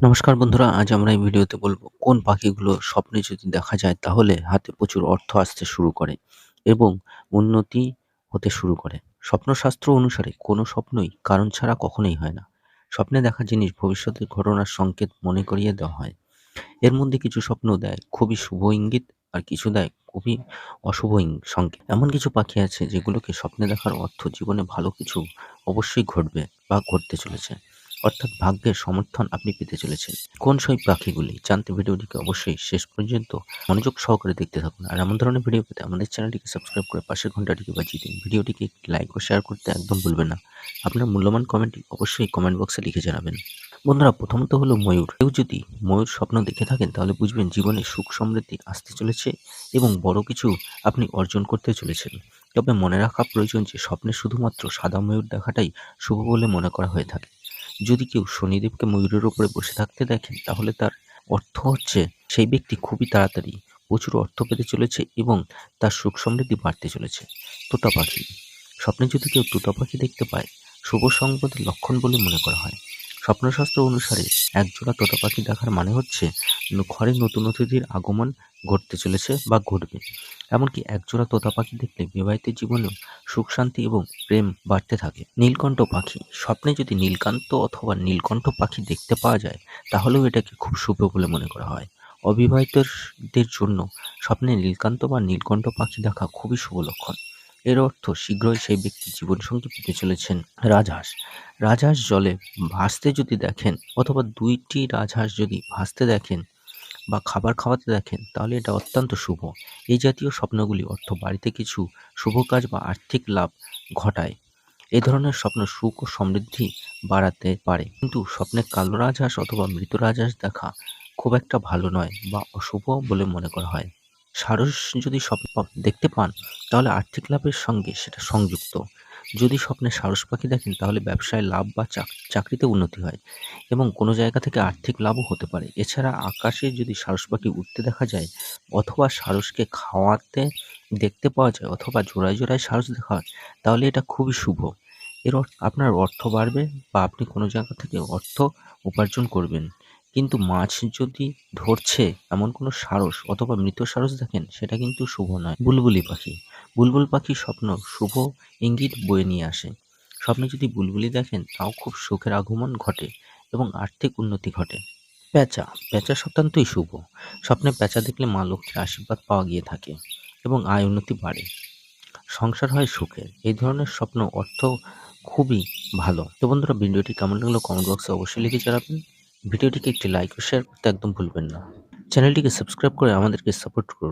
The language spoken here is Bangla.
নমস্কার বন্ধুরা, আজ আমরা এই ভিডিওতে বলব কোন পাখিগুলো স্বপ্নে যদি দেখা যায় তাহলে হাতে প্রচুর অর্থ আসতে শুরু করে এবং উন্নতি হতে শুরু করে। স্বপ্নশাস্ত্র অনুসারে কোনো স্বপ্নই কারণ ছাড়া কখনোই হয় না। স্বপ্নে দেখা জিনিস ভবিষ্যতের ঘটনার সংকেত মনে করিয়ে দেওয়া হয়। এর মধ্যে কিছু স্বপ্ন দেয় খুবই শুভ ইঙ্গিত আর কিছু দেয় খুবই অশুভ সংকেত। এমন কিছু পাখি আছে যেগুলোকে স্বপ্নে দেখার অর্থ জীবনে ভালো কিছু অবশ্যই ঘটবে বা ঘটতে চলেছে। অর্থাৎ ভাগ্যের সমর্থন আপনি পেতে চলেছেন। কোন সেই পাখিগুলি? জানতে ভিডিওটিকে অবশ্যই শেষ পর্যন্ত মনোযোগ সহকারে দেখতে থাকুন। আর এমন ধরনের ভিডিও পেতে আমাদের চ্যানেলটিকে সাবস্ক্রাইব করে পাশের ঘন্টাটিকে বাজিয়ে দিন। ভিডিওটিকে লাইক ও শেয়ার করতে একদম ভুলবেন না। আপনার মূল্যবান কমেন্টটি অবশ্যই কমেন্ট বক্সে লিখে জানাবেন। বন্ধুরা, প্রথমত হলো ময়ূর। কেউ যদি ময়ূর স্বপ্ন দেখে থাকেন, তাহলে বুঝবেন জীবনে সুখ সমৃদ্ধি আসতে চলেছে এবং বড় কিছু আপনি অর্জন করতে চলেছেন। তবে মনে রাখা প্রয়োজন যে, স্বপ্নে শুধুমাত্র সাদা ময়ূর দেখাটাই শুভ বলে মনে করা হয়ে থাকে। যদি কেউ শনিদেবকে ময়ূরের ওপরে বসে থাকতে দেখেন তাহলে তার অর্থ হচ্ছে সেই ব্যক্তি খুবই তাড়াতাড়ি প্রচুর অর্থ পেতে চলেছে এবং তার সুখ সমৃদ্ধি বাড়তে চলেছে। তোতা পাখি। স্বপ্নে যদি কেউ তোতা পাখি দেখতে পায়, শুভ সংবাদের লক্ষণ বলে মনে করা হয়। স্বপ্নশাস্ত্র অনুসারে একজোড়া তোতা পাখি দেখার মানে হচ্ছে, ঘরে নতুন অতিথির আগমন ঘটতে চলেছে বা ঘটবে। এমনকি একজোড়া তোতা পাখি দেখলে বিবাহিত জীবনেও সুখ, শান্তি এবং প্রেম বাড়তে থাকে। নীলকণ্ঠ পাখি। স্বপ্নে যদি নীলকান্ত অথবা নীলকণ্ঠ পাখি দেখতে পাওয়া যায়, তাহলেও এটাকে খুব শুভ বলে মনে করা হয়। অবিবাহিতদের জন্য স্বপ্নে নীলকান্ত বা নীলকণ্ঠ পাখি দেখা খুবই শুভ লক্ষণ। এর অর্থ শীঘ্রই সেই ব্যক্তি জীবনসঙ্গী পেতে চলেছেন রাজহাঁস। রাজহাঁস জলে ভাসতে যদি দেখেন অথবা দুইটি রাজহাঁস যদি ভাসতে দেখেন বা খাবার খাওয়াতে দেখেন, তাহলে এটা অত্যন্ত শুভ। এই জাতীয় স্বপ্নগুলি অর্থ বাড়িতে কিছু শুভ কাজ বা আর্থিক লাভ ঘটায়। এ ধরনের স্বপ্ন সুখ ও সমৃদ্ধি বাড়াতে পারে। কিন্তু স্বপ্নে কালো রাজহাঁস অথবা মৃত রাজহাঁস দেখা খুব একটা ভালো নয় বা অশুভ বলে মনে করা হয়। সারস যদি স্বপ্ন দেখতে পান, তাহলে আর্থিক লাভের সঙ্গে সেটা সংযুক্ত। যদি স্বপ্নে সারস পাখি দেখেন, তাহলে ব্যবসায় লাভ বা চাকরিতে উন্নতি হয় এবং কোনো জায়গা থেকে আর্থিক লাভও হতে পারে। এছাড়া আকাশে যদি সারস পাখি উঠতে দেখা যায় অথবা সারসকে খাওয়াতে দেখতে পাওয়া যায় অথবা জোড়ায় জোড়ায় সারস দেখা হয়, তাহলে এটা খুবই শুভ। এর আপনার অর্থ বাড়বে বা আপনি কোনো জায়গা থেকে অর্থ উপার্জন করবেন। কিন্তু মাছ যদি ধরছে এমন কোনো সারস অথবা মৃত সারস দেখেন, সেটা কিন্তু শুভ নয়। বুলবুলি পাখি। বুলবুল পাখির স্বপ্ন শুভ ইঙ্গিত বয়ে নিয়ে আসে। স্বপ্নে যদি বুলবুলি দেখেন, তাও খুব সুখের আগমন ঘটে এবং আর্থিক উন্নতি ঘটে। পেঁচা পেঁচা অত্যন্তই শুভ। স্বপ্নে পেঁচা দেখলে মা লক্ষ্মীর আশীর্বাদ পাওয়া গিয়ে থাকে এবং আয় উন্নতি বাড়ে। সংসার হয় সুখের। এই ধরনের স্বপ্ন অর্থ খুবই ভালো। তো বন্ধুরা, ভিডিওটি কেমন লাগল? কমেন্ট বক্সে অবশ্যই লিখে জানাবেন। ভিডিওটিকে একটি লাইক ও শেয়ার করতে একদম ভুলবেন না। চ্যানেলটিকে সাবস্ক্রাইব করে আমাদেরকে সাপোর্ট করুন।